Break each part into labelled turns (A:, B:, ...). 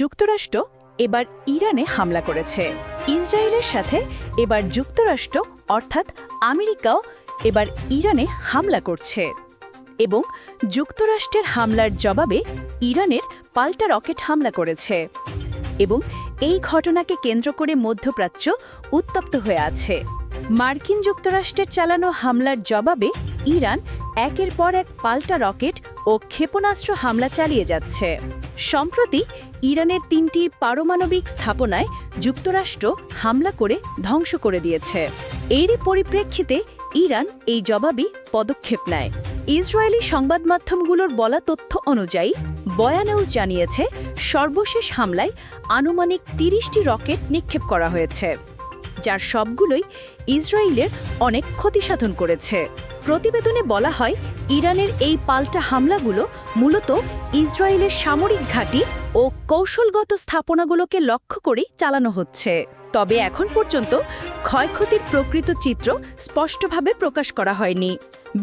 A: যুক্তরাষ্ট্র এবার ইরানে হামলা করেছে। ইসরায়েলের সাথে এবার যুক্তরাষ্ট্র, অর্থাৎ আমেরিকাও এবার ইরানে হামলা করছে। এবং যুক্তরাষ্ট্রের হামলার জবাবে ইরানের পাল্টা রকেট হামলা করেছে। এবং এই ঘটনাকে কেন্দ্র করে মধ্যপ্রাচ্য উত্তপ্ত হয়ে আছে। মার্কিন যুক্তরাষ্ট্রের চালানো হামলার জবাবে ইরান একের পর এক পাল্টা রকেট ও ক্ষেপণাস্ত্র হামলা চালিয়ে যাচ্ছে। সম্প্রতি ইরানের তিনটি পারমাণবিক স্থাপনায় যুক্তরাষ্ট্র হামলা করে ধ্বংস করে দিয়েছে। এরই পরিপ্রেক্ষিতে ইরান এই জবাবি পদক্ষেপ নেয়। ইসরায়েলি সংবাদ মাধ্যমগুলোর বলা তথ্য অনুযায়ী বয়ানেউজ জানিয়েছে, সর্বশেষ হামলায় আনুমানিক তিরিশটি রকেট নিক্ষেপ করা হয়েছে। যার সবগুলোই ইসরায়েলের অনেক ক্ষতিসাধন করেছে। প্রতিবেদনে বলা হয়, ইরানের এই পাল্টা হামলাগুলো মূলত ইসরায়েলের সামরিক ঘাঁটি ও কৌশলগত স্থাপনাগুলোকে লক্ষ্য করেই চালানো হচ্ছে। তবে এখন পর্যন্ত ক্ষয়ক্ষতির প্রকৃত চিত্র স্পষ্টভাবে প্রকাশ করা হয়নি।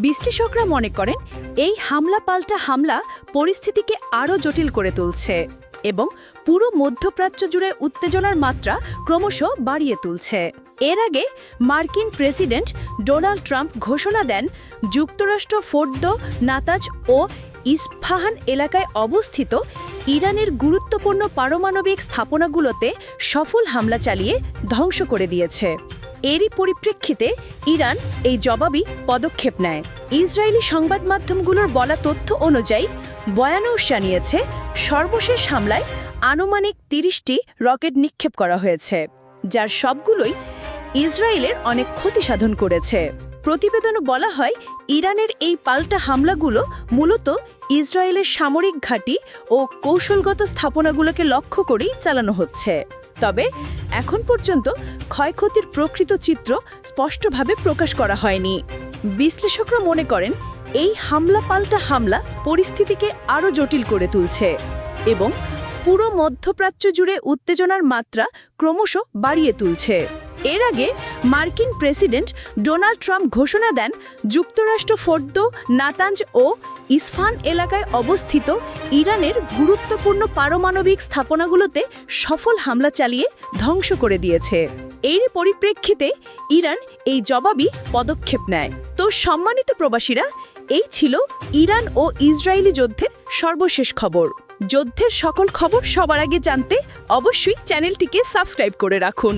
A: বিশ্লেষকরা মনে করেন, এই হামলা পাল্টা হামলা পরিস্থিতিকে আরও জটিল করে তুলছে। এবং পুরো মধ্যপ্রাচ্য জুড়ে উত্তেজনার মাত্রা ক্রমশ বাড়িয়ে তুলছে। এর আগে মার্কিন প্রেসিডেন্ট ডোনাল্ড ট্রাম্প ঘোষণা দেন, যুক্তরাষ্ট্র ফোর্দ, নাতাজ ও ইস্ফাহান এলাকায় অবস্থিত ইরানের গুরুত্বপূর্ণ পারমাণবিক স্থাপনাগুলোতে সফল হামলা চালিয়ে ধ্বংস করে দিয়েছে। এরই পরিপ্রেক্ষিতে ইরান এই জবাবি পদক্ষেপ নেয়। ইসরায়েলি সংবাদ মাধ্যমগুলোর বলা তথ্য অনুযায়ী বয়ানৌস জানিয়েছে, সর্বশেষ হামলায় আনুমানিক তিরিশটি রকেট নিক্ষেপ করা হয়েছে, যার সবগুলোই ইসরায়েলের অনেক ক্ষতি সাধন করেছে। প্রতিবেদনে বলা হয়, ইরানের এই পাল্টা হামলাগুলো মূলত ইসরায়েলের সামরিক ঘাঁটি ও কৌশলগত স্থাপনাগুলোকে লক্ষ্য করেই চালানো হচ্ছে। তবে এখন পর্যন্ত ক্ষয়ক্ষতির প্রকৃত চিত্র স্পষ্টভাবে প্রকাশ করা হয়নি। বিশ্লেষকরা মনে করেন এই হামলা পাল্টা হামলা পরিস্থিতিকে আরও জটিল করে তুলছে এবং পুরো মধ্যপ্রাচ্য জুড়ে উত্তেজনার মাত্রা ক্রমশ বাড়িয়ে তুলছে। এর আগে মার্কিন প্রেসিডেন্ট ডোনাল্ড ট্রাম্প ঘোষণা দেন, যুক্তরাষ্ট্র ফোর্দ, নাতাঞ্জ ও ইসফান এলাকায় অবস্থিত ইরানের গুরুত্বপূর্ণ পারমাণবিক স্থাপনাগুলোতে সফল হামলা চালিয়ে ধ্বংস করে দিয়েছে। এর পরিপ্রেক্ষিতে ইরান এই জবাবি পদক্ষেপ নেয়। তো সম্মানিত প্রবাসীরা এই ছিল ইরান ও ইসরায়েলি যুদ্ধের সর্বশেষ খবর। যুদ্ধের সকল খবর সবার আগে জানতে অবশ্যই চ্যানেলটিকে সাবস্ক্রাইব করে রাখুন।